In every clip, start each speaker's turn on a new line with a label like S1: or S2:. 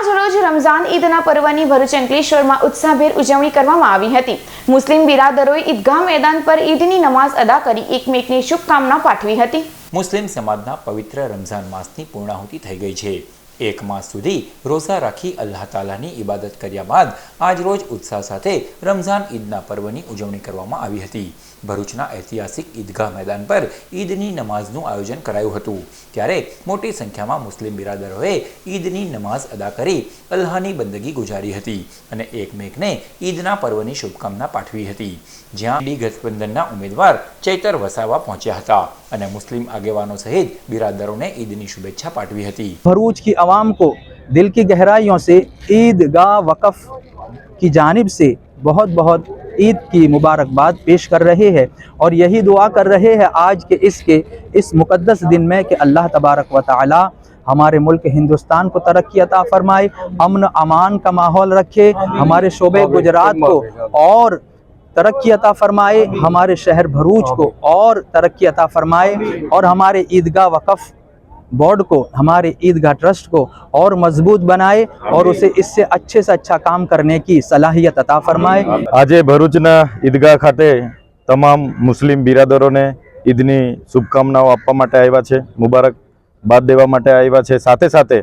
S1: આજ રોજ રમઝાન ઈદના પર્વની ભરૂચ અંકલેશ્વરમાં ઉત્સાહભેર ઉજવણી કરવામાં આવી હતી. મુસ્લિમ બિરાદરોએ ઈદગાહ મેદાન પર ઈદની નમાઝ અદા કરી એકમેકને શુભકામના પાઠવી હતી.
S2: મુસ્લિમ સમાજના પવિત્ર રમઝાન માસની પૂર્ણાહુતિ થઈ ગઈ છે. એક માસ સુધી રોઝા રાખી અલ્લાહ તાલાની ઇબાદત કર્યા બાદ આજરોજ ઉત્સાહ સાથે રમઝાન ઈદના પર્વની ઉજવણી કરવામાં આવી હતી. ભરૂચના ઐતિહાસિક ઈદગાહ મેદાન પર ઈદની નમાઝનું આયોજન કરાયું હતું. ત્યારે મોટી સંખ્યામાં મુસ્લિમ બિરાદરોએ ઈદની નમાઝ અદા કરી અલ્લાહની બંદગી ગુજારી હતી અને એકમેકને ઈદના પર્વની શુભકામના પાઠવી હતી. જ્યાં ડી ગઠબંધનના ઉમેદવાર ચૈતર વસાવા પહોંચ્યા હતા અને મુસ્લિમ આગેવાનો સહિત બિરાદરોને ઈદની શુભેચ્છા પાઠવી હતી.
S3: ભરૂચ आवाम को दिल की गहराइयों से ईदगाह वक़फ़ की जानिब से बहुत बहुत ईद की मुबारकबाद पेश कर रहे हैं और यही दुआ कर रहे हैं आज के इसके इस मुक़द्दस दिन में कि अल्लाह तबारक व ताली हमारे मुल्क हिंदुस्तान को तरक्की अता फरमाए अमन अमान का माहौल रखे हमारे शोबे गुजरात को और तरक्की अता फरमाए हमारे शहर भरूच को और तरक्की अता फरमाए और हमारे ईदगाह वक़फ़ बोर्ड को हमारे ईदगाह ट्रस्ट को और मजबूत बनाए और उसे इससे अच्छे से अच्छा काम करने की सलाहियत अता फरमाए
S4: આજે ભરૂચના ઈદગાહ ખાતે તમામ મુસ્લિમ બિરાદરોને ઈદની શુભકામનાઓ આપવા માટે આવ્યા છે મુબારક બાદ દેવા માટે આવ્યા છે સાથે સાથે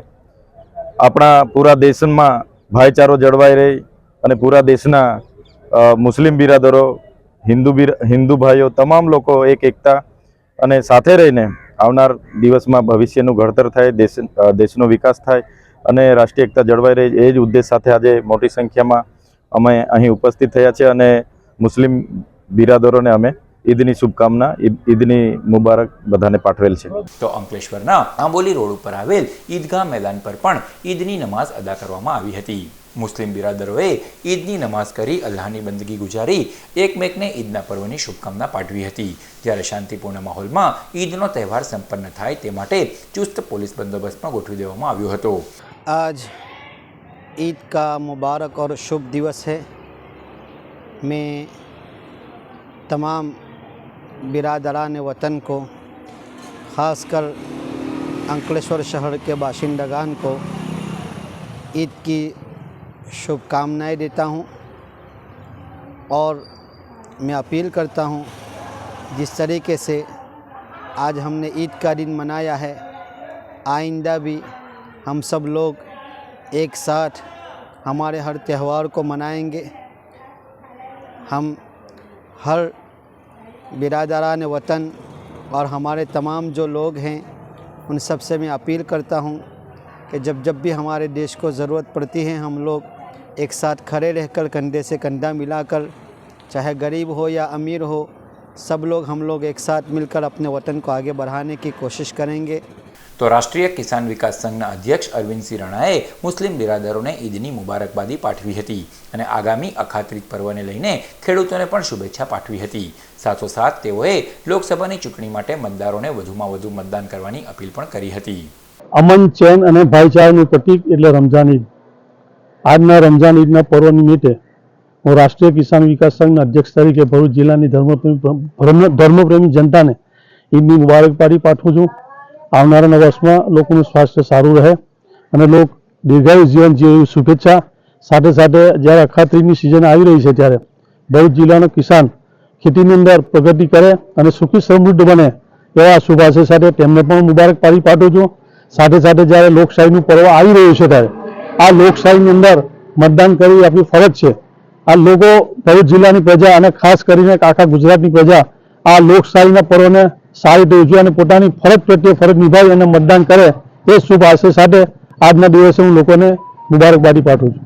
S4: આપણા પૂરા દેશમાં ભાઈચારો જળવાઈ રહી અને પૂરા દેશના અ, મુસ્લિમ બિરાદરો હિન્દુ બિર હિન્દુ ભાઈઓ તમામ લોકો એક એકતા અને સાથે રહીને આવનાર દિવસમાં ભવિષ્યનું ઘડતર થાય, દેશ દેશનો વિકાસ થાય અને રાષ્ટ્રીય એકતા જળવાઈ રહે, એ જ ઉદ્દેશ સાથે આજે મોટી સંખ્યામાં અમે અહીં ઉપસ્થિત થયા છે અને મુસ્લિમ બિરાદરોને અમે ઈદની શુભકામના ઈદ ઈદની મુબારક બધાને પાઠવેલ છે
S2: તો અંકલેશ્વરના આંબોલી રોડ ઉપર આવેલ ઈદગાહ મેદાન પર પણ ઈદની નમાઝ અદા કરવામાં આવી હતી મુસ્લિમ બિરાદરોએ ઈદની નમાઝ કરી અલ્લાહની બંદગી ગુજારી એકમેકને ઈદના પર્વની શુભકામના પાઠવી હતી જ્યારે શાંતિપૂર્ણ માહોલમાં ઈદનો તહેવાર સંપન્ન થાય તે માટે ચુસ્ત પોલીસ બંદોબસ્ત પણ ગોઠવી દેવામાં આવ્યો હતો
S5: आज ईद का मुबारक और शुभ दिवस है मैं तमाम बिरादरान वतन को, ख़ासकर अंकलेश्वर शहर के बाशिंदगान को, ईद की शुभकामनाएँ देता हूँ और मैं अपील करता हूँ, जिस तरीके से आज हमने ईद का दिन मनाया है, आइंदा भी हम सब लोग एक साथ हमारे हर त्यौहार को मनाएँगे। हम हर बिरादरान वतन और हमारे तमाम जो लोग हैं, उन सबसे मैं अपील करता हूँ कि जब जब भी हमारे देश को ज़रूरत पड़ती है, हम लोग एक साथ खड़े रहकर कंधे से कंधा मिलाकर, चाहे गरीब हो या अमीर हो, सब लोग हम लोग एक साथ मिलकर अपने वतन को आगे बढ़ाने की कोशिश करेंगे।
S2: તો રાષ્ટ્રીય કિસાન વિકાસ સંઘના અધ્યક્ષ અરવિંદસિંહ રાણાએ મુસ્લિમ બિરાદરોને ઈદની મુબારકબાદી પાઠવી હતી અને આગામી અખાત્રિક પર્વને લઈને ખેડૂતોને પણ શુભેચ્છા પાઠવી હતી. સાથોસાથ તેઓએ લોકસભાની ચૂંટણી માટે મતદારોને વધુમાં વધુ મતદાન કરવાની અપીલ પણ કરી હતી.
S6: અમન, ચેન અને ભાઈચારાનું પ્રતીક એટલે રમઝાન ઈદ. આજના રમઝાન ઈદના પર્વ નિમિત્તે હું રાષ્ટ્રીય કિસાન વિકાસ સંઘના અધ્યક્ષ તરીકે ભરૂચ જિલ્લાની ધર્મપ્રેમી ધર્મ- ધર્મપ્રેમી જનતાને ઈદની મુબારકબાદી પાઠવું છું. આવનારા વર્ષમાં લોકોનું સ્વાસ્થ્ય સારું રહે અને લોક દીર્ઘાયુ જીવન જીવે શુભેચ્છા સાથે સાથે જ્યારે અખાત્રીની સિઝન આવી રહી છે ત્યારે ભરૂચ જિલ્લાનો કિસાન ખેતીની અંદર પ્રગતિ કરે અને સુખી સમૃદ્ધ બને એવા શુભાશય સાથે તેમને પણ મુબારક પાડી પાઠવું છું. સાથે સાથે જ્યારે લોકશાહીનું પર્વ આવી રહ્યું છે ત્યારે આ લોકશાહીની અંદર મતદાન કરવી આપણી ફરજ છે. આ લોકો ભરૂચ જિલ્લાની પ્રજા અને ખાસ કરીને આખા ગુજરાતની પ્રજા આ લોકશાહીના પર્વને સારી રીતે ઉજવે અને પોતાની ફરજ પ્રત્યે ફરજ નિભાવી અને મતદાન કરે એ શુભ આશય સાથે આજના દિવસે હું લોકોને મુબારકબાદી પાઠવું છું.